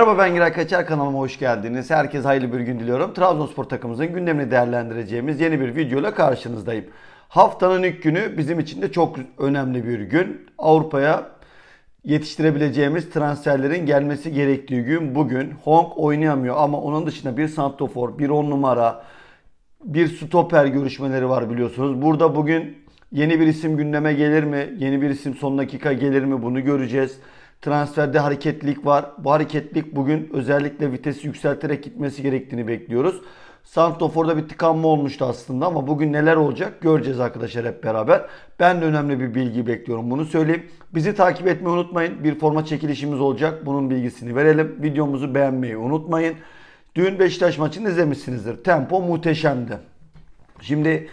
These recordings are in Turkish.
Merhaba ben Giray Kaçar kanalıma hoş geldiniz. Herkese hayırlı bir gün diliyorum. Trabzonspor takımımızın gündemini değerlendireceğimiz yeni bir videoyla karşınızdayım. Haftanın ilk günü bizim için de çok önemli bir gün. Avrupa'ya yetiştirebileceğimiz transferlerin gelmesi gerektiği gün bugün. Hong oynayamıyor ama onun dışında bir santrofor, bir on numara, bir stoper görüşmeleri var biliyorsunuz. Burada bugün yeni bir isim gündeme gelir mi? Yeni bir isim son dakika gelir mi? Bunu göreceğiz. Transferde hareketlilik var. Bu hareketlilik bugün özellikle vitesi yükselterek gitmesi gerektiğini bekliyoruz. Santofor'da bir tıkanma olmuştu aslında ama bugün neler olacak göreceğiz arkadaşlar hep beraber. Ben de önemli bir bilgi bekliyorum bunu söyleyeyim. Bizi takip etmeyi unutmayın. Bir forma çekilişimiz olacak. Bunun bilgisini verelim. Videomuzu beğenmeyi unutmayın. Dün Beşiktaş maçını izlemişsinizdir. Tempo muhteşemdi. Şimdi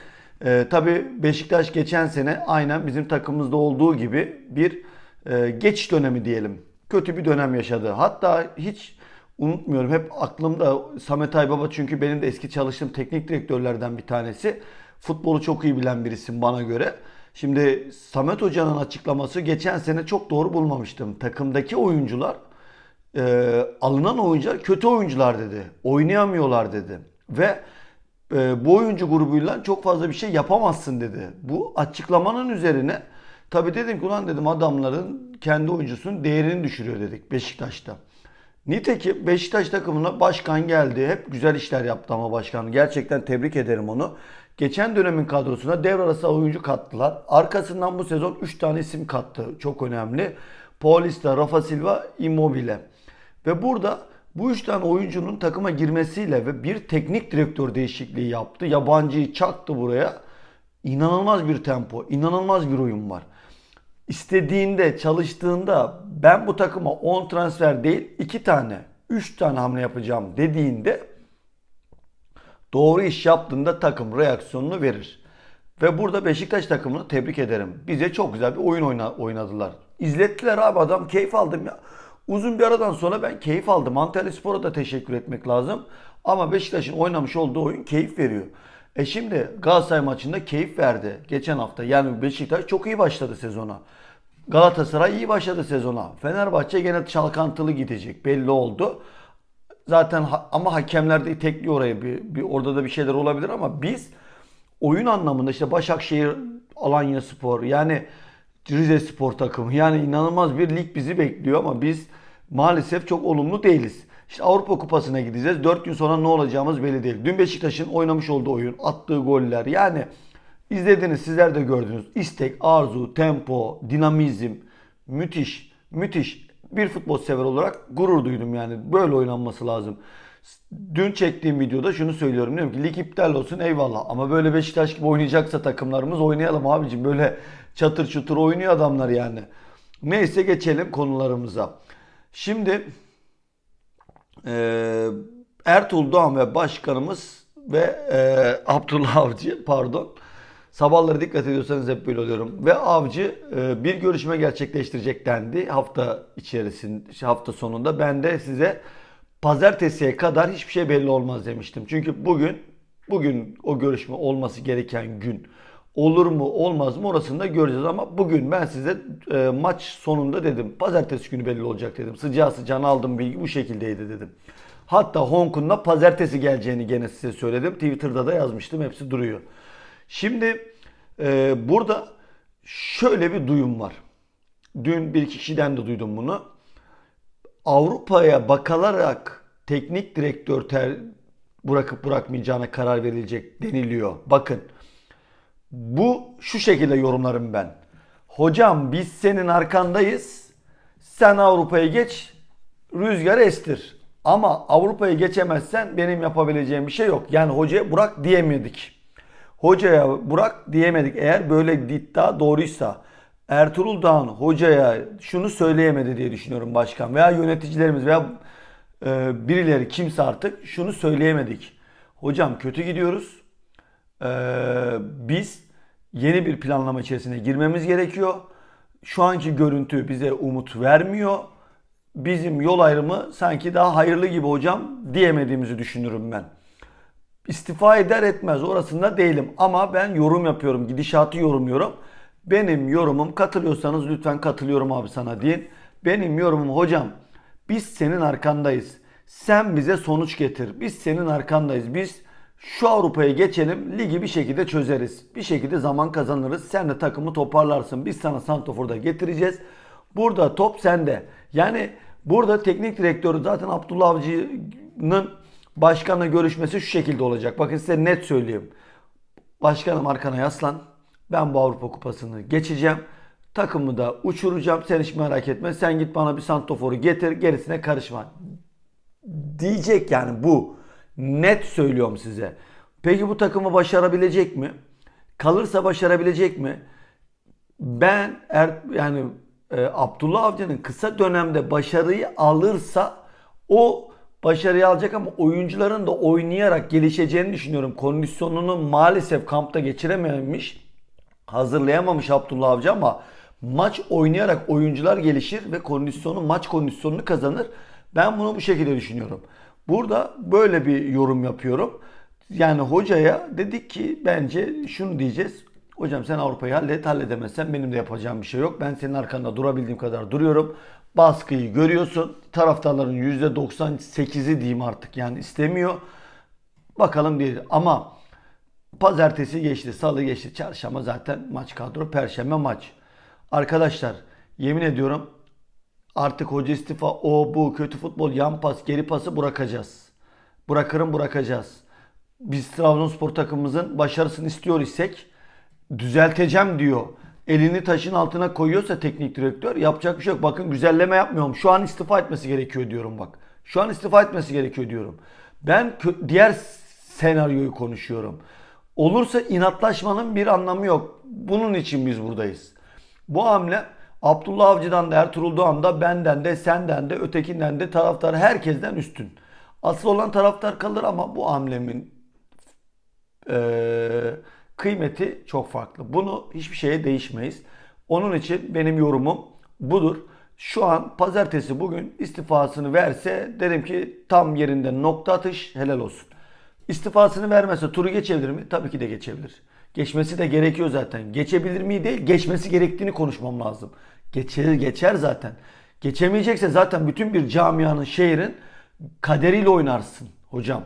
e, tabii Beşiktaş geçen sene aynen bizim takımımızda olduğu gibi bir e, geçiş dönemi diyelim. Kötü bir dönem yaşadı. Hatta hiç unutmuyorum hep aklımda Samet Aybaba çünkü benim de eski çalıştığım teknik direktörlerden bir tanesi. Futbolu çok iyi bilen bir isim bana göre. Şimdi Samet Hoca'nın açıklaması geçen sene çok doğru bulmamıştım. Takımdaki oyuncular e, alınan oyuncular kötü oyuncular dedi. Oynayamıyorlar dedi. Ve e, bu oyuncu grubuyla çok fazla bir şey yapamazsın dedi. Bu açıklamanın üzerine tabii dedim ki ulan dedim adamların kendi oyuncusunun değerini düşürüyor dedik Beşiktaş'ta. Nitekim Beşiktaş takımına başkan geldi. Hep güzel işler yaptı ama başkan. Gerçekten tebrik ederim onu. Geçen dönemin kadrosuna devre arası oyuncu kattılar. Arkasından bu sezon 3 tane isim kattı. Çok önemli. Paulista, Rafa Silva, Immobile. Ve burada bu üç tane oyuncunun takıma girmesiyle ve bir teknik direktör değişikliği yaptı. Yabancıyı çaktı buraya. İnanılmaz bir tempo, inanılmaz bir oyun var. İstediğinde, çalıştığında ben bu takıma 10 transfer değil 2 tane, 3 tane hamle yapacağım dediğinde doğru iş yaptığında takım reaksiyonunu verir. Ve burada Beşiktaş takımını tebrik ederim. Bize çok güzel bir oyun oyna, oynadılar. İzlettiler abi adam keyif aldım ya. Uzun bir aradan sonra ben keyif aldım. Antalya Spor'a da teşekkür etmek lazım. Ama Beşiktaş'ın oynamış olduğu oyun keyif veriyor. E şimdi Galatasaray maçında keyif verdi geçen hafta. Yani Beşiktaş çok iyi başladı sezona. Galatasaray iyi başladı sezona. Fenerbahçe gene çalkantılı gidecek belli oldu. Zaten ha- ama hakemler de itekliyor orayı. Bir, bir, orada da bir şeyler olabilir ama biz oyun anlamında işte Başakşehir, Alanya Spor yani Rize Spor takımı yani inanılmaz bir lig bizi bekliyor ama biz maalesef çok olumlu değiliz. İşte Avrupa Kupası'na gideceğiz. 4 gün sonra ne olacağımız belli değil. Dün Beşiktaş'ın oynamış olduğu oyun, attığı goller yani izlediniz sizler de gördünüz. İstek, arzu, tempo, dinamizm müthiş, müthiş. Bir futbol sever olarak gurur duydum yani. Böyle oynanması lazım. Dün çektiğim videoda şunu söylüyorum. Diyorum ki lig iptal olsun eyvallah. Ama böyle Beşiktaş gibi oynayacaksa takımlarımız oynayalım abicim. Böyle çatır çutur oynuyor adamlar yani. Neyse geçelim konularımıza. Şimdi e, Ertuğrul Doğan ve başkanımız ve e, Abdullah Avcı pardon sabahları dikkat ediyorsanız hep böyle oluyorum ve Avcı e, bir görüşme gerçekleştirecek dendi hafta içerisinde hafta sonunda ben de size pazartesiye kadar hiçbir şey belli olmaz demiştim. Çünkü bugün bugün o görüşme olması gereken gün olur mu olmaz mı orasını da göreceğiz ama bugün ben size e, maç sonunda dedim pazartesi günü belli olacak dedim. Sıcağı sıcağına aldım bilgi bu şekildeydi dedim. Hatta Hong Kong'da pazartesi geleceğini gene size söyledim. Twitter'da da yazmıştım hepsi duruyor. Şimdi e, burada şöyle bir duyum var. Dün bir kişiden de duydum bunu. Avrupa'ya bakılarak teknik direktör ter bırakıp bırakmayacağına karar verilecek deniliyor. Bakın bu şu şekilde yorumlarım ben. Hocam biz senin arkandayız. Sen Avrupa'ya geç. Rüzgar estir. Ama Avrupa'ya geçemezsen benim yapabileceğim bir şey yok. Yani hocaya Burak diyemedik. Hocaya Burak diyemedik. Eğer böyle bir iddia doğruysa Ertuğrul Dağ'ın hocaya şunu söyleyemedi diye düşünüyorum başkan veya yöneticilerimiz veya e, birileri kimse artık şunu söyleyemedik. Hocam kötü gidiyoruz. Ee, biz yeni bir planlama içerisine girmemiz gerekiyor. Şu anki görüntü bize umut vermiyor. Bizim yol ayrımı sanki daha hayırlı gibi hocam diyemediğimizi düşünürüm ben. İstifa eder etmez orasında değilim ama ben yorum yapıyorum. Gidişatı yorumluyorum. Benim yorumum katılıyorsanız lütfen katılıyorum abi sana deyin. Benim yorumum hocam Biz senin arkandayız. Sen bize sonuç getir. Biz senin arkandayız. Biz şu Avrupa'ya geçelim. Ligi bir şekilde çözeriz. Bir şekilde zaman kazanırız. Sen de takımı toparlarsın. Biz sana Santofor'da getireceğiz. Burada top sende. Yani burada teknik direktörü zaten Abdullah Avcı'nın başkanla görüşmesi şu şekilde olacak. Bakın size net söyleyeyim. Başkanım arkana yaslan. Ben bu Avrupa Kupası'nı geçeceğim. Takımı da uçuracağım. Sen hiç merak etme. Sen git bana bir santoforu getir. Gerisine karışma. Diyecek yani bu. Net söylüyorum size. Peki bu takımı başarabilecek mi? Kalırsa başarabilecek mi? Ben er, yani e, Abdullah Avcı'nın kısa dönemde başarıyı alırsa o başarıyı alacak ama oyuncuların da oynayarak gelişeceğini düşünüyorum. Kondisyonunu maalesef kampta geçirememiş, hazırlayamamış Abdullah Avcı ama maç oynayarak oyuncular gelişir ve kondisyonu maç kondisyonunu kazanır. Ben bunu bu şekilde düşünüyorum. Burada böyle bir yorum yapıyorum. Yani hocaya dedik ki bence şunu diyeceğiz. Hocam sen Avrupa'yı hallet, halledemezsen benim de yapacağım bir şey yok. Ben senin arkanda durabildiğim kadar duruyorum. Baskıyı görüyorsun. Taraftarların %98'i diyeyim artık yani istemiyor. Bakalım diye. Ama pazartesi geçti, salı geçti, çarşamba zaten maç kadro, perşembe maç. Arkadaşlar yemin ediyorum artık hoca istifa, o bu kötü futbol, yan pas, geri pası bırakacağız. Bırakırım bırakacağız. Biz Trabzonspor takımımızın başarısını istiyor isek düzelteceğim diyor. Elini taşın altına koyuyorsa teknik direktör yapacak bir şey yok. Bakın güzelleme yapmıyorum. Şu an istifa etmesi gerekiyor diyorum bak. Şu an istifa etmesi gerekiyor diyorum. Ben diğer senaryoyu konuşuyorum. Olursa inatlaşmanın bir anlamı yok. Bunun için biz buradayız. Bu hamle Abdullah Avcı'dan da Ertuğrul Doğan da benden de senden de ötekinden de taraftar herkesten üstün. Asıl olan taraftar kalır ama bu hamlemin eee, kıymeti çok farklı. Bunu hiçbir şeye değişmeyiz. Onun için benim yorumum budur. Şu an pazartesi bugün istifasını verse derim ki tam yerinde nokta atış helal olsun. İstifasını vermezse turu geçebilir mi? Tabii ki de geçebilir. Geçmesi de gerekiyor zaten. Geçebilir mi değil, geçmesi gerektiğini konuşmam lazım. Geçer, geçer zaten. Geçemeyecekse zaten bütün bir camianın, şehrin kaderiyle oynarsın hocam.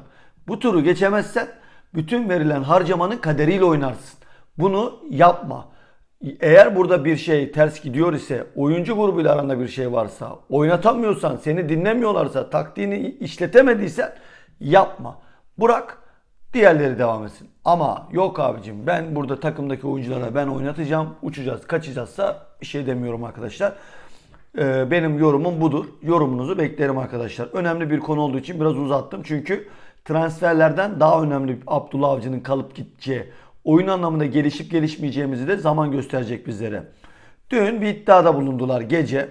Bu turu geçemezsen bütün verilen harcamanın kaderiyle oynarsın. Bunu yapma. Eğer burada bir şey ters gidiyor ise, oyuncu grubuyla aranda bir şey varsa, oynatamıyorsan, seni dinlemiyorlarsa, taktiğini işletemediysen yapma. Bırak diğerleri devam etsin. Ama yok abicim ben burada takımdaki oyunculara ben oynatacağım, uçacağız, kaçacağızsa bir şey demiyorum arkadaşlar. Ee, benim yorumum budur. Yorumunuzu beklerim arkadaşlar. Önemli bir konu olduğu için biraz uzattım. Çünkü transferlerden daha önemli Abdullah Avcı'nın kalıp gideceği, oyun anlamında gelişip gelişmeyeceğimizi de zaman gösterecek bizlere. Dün bir iddiada bulundular gece.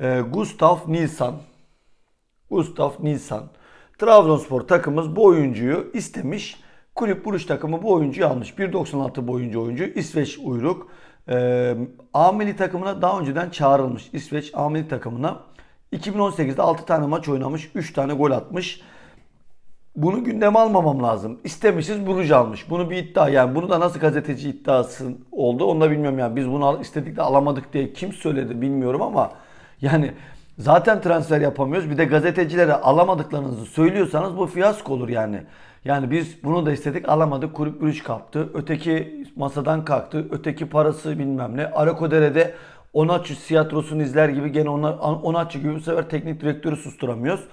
Ee, Gustav Nilsson Gustav Nilsson. Trabzonspor takımımız bu oyuncuyu istemiş. Kulüp Buruş takımı bu oyuncuyu almış. 1.96 boyunca oyuncu. İsveç uyruk. Ee, A milli takımına daha önceden çağrılmış. İsveç A milli takımına. 2018'de 6 tane maç oynamış. 3 tane gol atmış. Bunu gündeme almamam lazım. İstemişiz Buruş almış. Bunu bir iddia yani. Bunu da nasıl gazeteci iddiası oldu onu da bilmiyorum yani. Biz bunu istedik de alamadık diye kim söyledi bilmiyorum ama yani zaten transfer yapamıyoruz. Bir de gazetecilere alamadıklarınızı söylüyorsanız bu fiyasko olur yani. Yani biz bunu da istedik alamadık. Kulüp Brüş kaptı. Öteki masadan kalktı. Öteki parası bilmem ne. Arakodere'de Onaçu tiyatrosunu izler gibi gene ona, Onaçu gibi bu sefer teknik direktörü susturamıyoruz.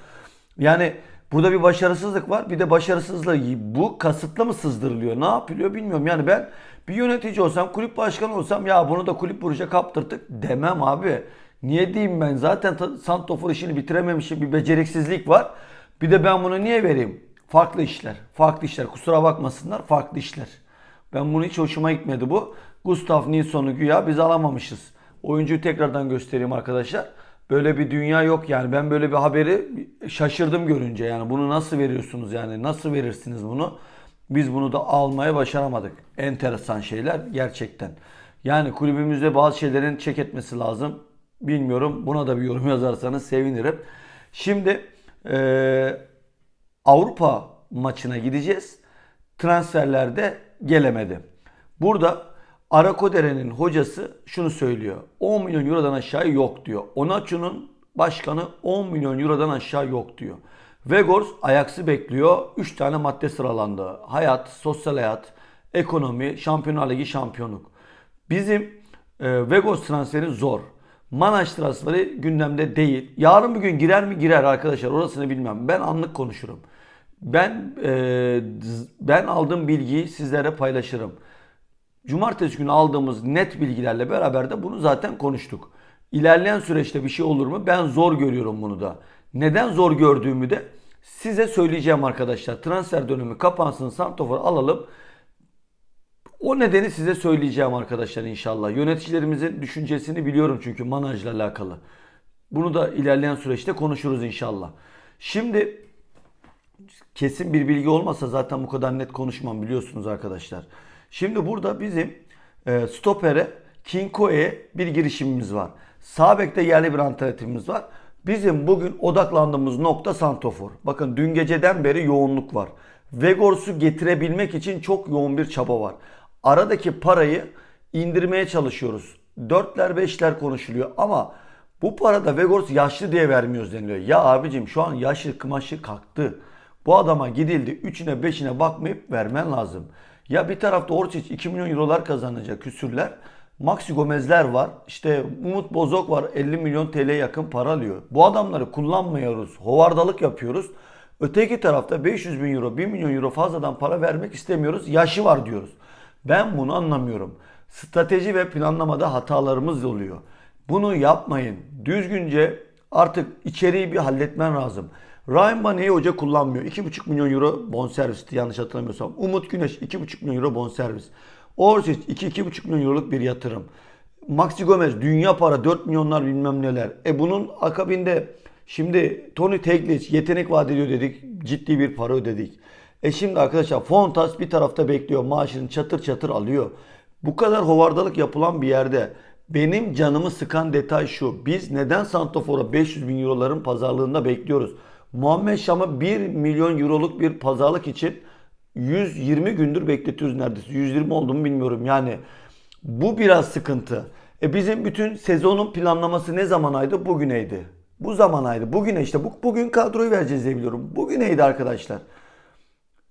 Yani burada bir başarısızlık var. Bir de başarısızlığı bu kasıtlı mı sızdırılıyor? Ne yapılıyor bilmiyorum. Yani ben bir yönetici olsam, kulüp başkanı olsam ya bunu da kulüp vuruşa kaptırdık demem abi. Niye diyeyim ben? Zaten Santofor işini bitirememişim. Bir beceriksizlik var. Bir de ben bunu niye vereyim? Farklı işler. Farklı işler. Kusura bakmasınlar. Farklı işler. Ben bunu hiç hoşuma gitmedi bu. Gustav Nilsson'u güya biz alamamışız. Oyuncuyu tekrardan göstereyim arkadaşlar. Böyle bir dünya yok yani. Ben böyle bir haberi şaşırdım görünce yani. Bunu nasıl veriyorsunuz yani? Nasıl verirsiniz bunu? Biz bunu da almaya başaramadık. Enteresan şeyler gerçekten. Yani kulübümüzde bazı şeylerin çek etmesi lazım. Bilmiyorum. Buna da bir yorum yazarsanız sevinirim. Şimdi eee, Avrupa maçına gideceğiz. Transferlerde gelemedi. Burada Arakodere'nin hocası şunu söylüyor. 10 milyon eurodan aşağı yok diyor. Onaçu'nun başkanı 10 milyon eurodan aşağı yok diyor. Vegors Ajax'ı bekliyor. 3 tane madde sıralandı. Hayat, sosyal hayat, ekonomi, Şampiyonlar Ligi şampiyonluk. Bizim e, Vegors transferi zor. Manaj transferi gündemde değil. Yarın bir gün girer mi girer arkadaşlar orasını bilmem. Ben anlık konuşurum. Ben e, ben aldığım bilgiyi sizlere paylaşırım. Cumartesi günü aldığımız net bilgilerle beraber de bunu zaten konuştuk. İlerleyen süreçte bir şey olur mu? Ben zor görüyorum bunu da. Neden zor gördüğümü de size söyleyeceğim arkadaşlar. Transfer dönemi kapansın, Santofor alalım. O nedeni size söyleyeceğim arkadaşlar inşallah. Yöneticilerimizin düşüncesini biliyorum çünkü manajla alakalı. Bunu da ilerleyen süreçte konuşuruz inşallah. Şimdi kesin bir bilgi olmasa zaten bu kadar net konuşmam biliyorsunuz arkadaşlar. Şimdi burada bizim e, stopere Kinko'ya bir girişimimiz var. Sağ bekte yerli bir alternatifimiz var. Bizim bugün odaklandığımız nokta Santofor. Bakın dün geceden beri yoğunluk var. Vegors'u getirebilmek için çok yoğun bir çaba var. Aradaki parayı indirmeye çalışıyoruz. Dörtler beşler konuşuluyor ama bu parada Vegors yaşlı diye vermiyoruz deniliyor. Ya abicim şu an yaşlı kımaşı kalktı. Bu adama gidildi 3'üne 5'ine bakmayıp vermen lazım. Ya bir tarafta Orsic 2 milyon eurolar kazanacak küsürler. Maxi Gomez'ler var. İşte Umut Bozok var 50 milyon TL yakın para alıyor. Bu adamları kullanmıyoruz. Hovardalık yapıyoruz. Öteki tarafta 500 bin euro 1 milyon euro fazladan para vermek istemiyoruz. Yaşı var diyoruz. Ben bunu anlamıyorum. Strateji ve planlamada hatalarımız oluyor. Bunu yapmayın. Düzgünce artık içeriği bir halletmen lazım. Ryan Bane'yi hoca kullanmıyor. 2,5 milyon euro bonservisti yanlış hatırlamıyorsam. Umut Güneş 2,5 milyon euro bonservis. Orsic 2-2,5 milyon euroluk bir yatırım. Maxi Gomez dünya para 4 milyonlar bilmem neler. E bunun akabinde şimdi Tony Teglic yetenek vaat ediyor dedik. Ciddi bir para ödedik. E şimdi arkadaşlar Fontas bir tarafta bekliyor. Maaşını çatır çatır alıyor. Bu kadar hovardalık yapılan bir yerde benim canımı sıkan detay şu. Biz neden Santofor'a 500 bin euroların pazarlığında bekliyoruz? Muhammed Şam'a 1 milyon euroluk bir pazarlık için 120 gündür bekletiyoruz neredeyse. 120 oldu mu bilmiyorum. Yani bu biraz sıkıntı. E bizim bütün sezonun planlaması ne zamanaydı? Bugüneydi. Bu zamanaydı. Bugüne işte. Bu, bugün kadroyu vereceğiz diye biliyorum. Bugüneydi arkadaşlar.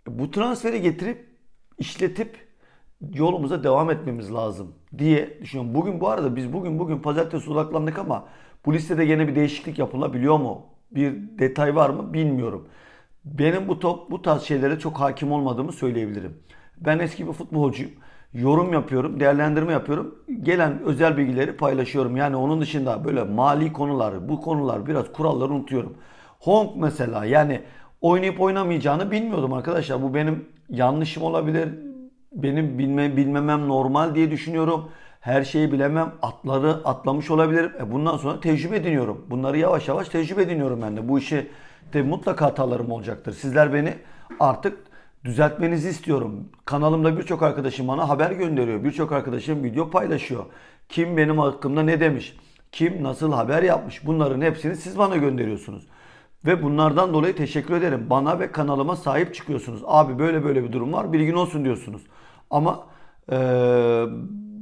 Bu transferi getirip işletip yolumuza devam etmemiz lazım diye düşünüyorum. Bugün bu arada biz bugün bugün pazartesi odaklandık ama bu listede yine bir değişiklik yapılabiliyor mu? Bir detay var mı bilmiyorum. Benim bu top bu tarz şeylere çok hakim olmadığımı söyleyebilirim. Ben eski bir futbolcuyum. Yorum yapıyorum, değerlendirme yapıyorum. Gelen özel bilgileri paylaşıyorum. Yani onun dışında böyle mali konular, bu konular biraz kuralları unutuyorum. Hong mesela yani oynayıp oynamayacağını bilmiyordum arkadaşlar. Bu benim yanlışım olabilir. Benim bilme, bilmemem normal diye düşünüyorum. Her şeyi bilemem. Atları atlamış olabilirim. E bundan sonra tecrübe ediniyorum. Bunları yavaş yavaş tecrübe ediniyorum ben de. Bu işi de mutlaka hatalarım olacaktır. Sizler beni artık düzeltmenizi istiyorum. Kanalımda birçok arkadaşım bana haber gönderiyor. Birçok arkadaşım video paylaşıyor. Kim benim hakkımda ne demiş? Kim nasıl haber yapmış? Bunların hepsini siz bana gönderiyorsunuz. Ve bunlardan dolayı teşekkür ederim. Bana ve kanalıma sahip çıkıyorsunuz. Abi böyle böyle bir durum var bilgin olsun diyorsunuz. Ama eee,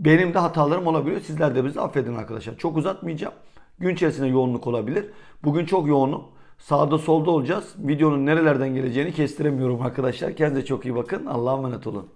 benim de hatalarım olabiliyor. Sizler de bizi affedin arkadaşlar. Çok uzatmayacağım. Gün içerisinde yoğunluk olabilir. Bugün çok yoğunum. Sağda solda olacağız. Videonun nerelerden geleceğini kestiremiyorum arkadaşlar. Kendinize çok iyi bakın. Allah'a emanet olun.